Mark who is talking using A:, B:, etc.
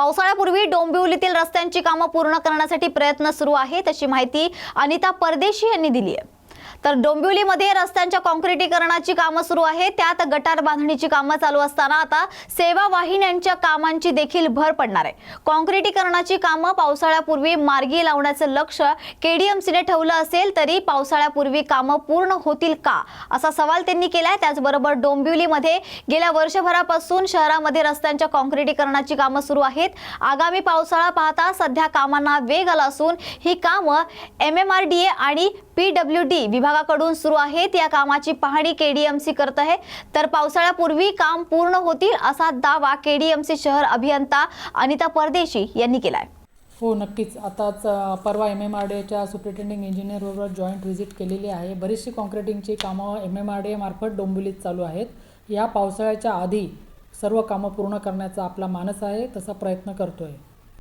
A: पावसाळ्यापूर्वी डोंबिवलीतील रस्त्यांची कामं पूर्ण करण्यासाठी प्रयत्न सुरू आहेत अशी माहिती अनिता परदेशी यांनी दिली आहे. तर डोंबिवलीमध्ये रस्त्यांच्या काँक्रिटीकरणाची कामं सुरू आहेत. त्यात गटार बांधणीची कामं चालू असताना आता सेवा वाहिन्यांच्या कामांची देखील भर पडणार आहे. काँक्रिटीकरणाची कामं पावसाळ्यापूर्वी मार्गी लावण्याचं लक्ष केडीएमसीने ठेवलं असेल तरी पावसाळ्यापूर्वी कामं पूर्ण होतील का? असा सवाल त्यांनी केलाय. त्याचबरोबर डोंबिवलीमध्ये गेल्या वर्षभरापासून शहरामध्ये रस्त्यांच्या काँक्रिटीकरणाची कामं सुरू आहेत. आगामी पावसाळा पाहता सध्या कामांना वेग आला असून ही कामं M M R D A आणि पी डब्ल्यू डी विभाग विभागाकडून सुरू आहेत. या कामाची पाहणी केडीएमसी करत आहे. तर पावसाळ्यापूर्वी काम पूर्ण होतील असा दावा केडीएमसी शहर अभियंता अनिता परदेशी यांनी केलाय.
B: हो नक्कीच. आताच परवा एम एम आर डी एच्या इंजिनियरबरोबर जॉईंट व्हिजिट केलेली आहे. बरीचशी कॉन्क्रिटिंगची कामं एम एम आर डी मार्फत डोंबिवलीत चालू आहेत. या पावसाळ्याच्या आधी सर्व कामं पूर्ण करण्याचा आपला मानस आहे तसा प्रयत्न करतो आहे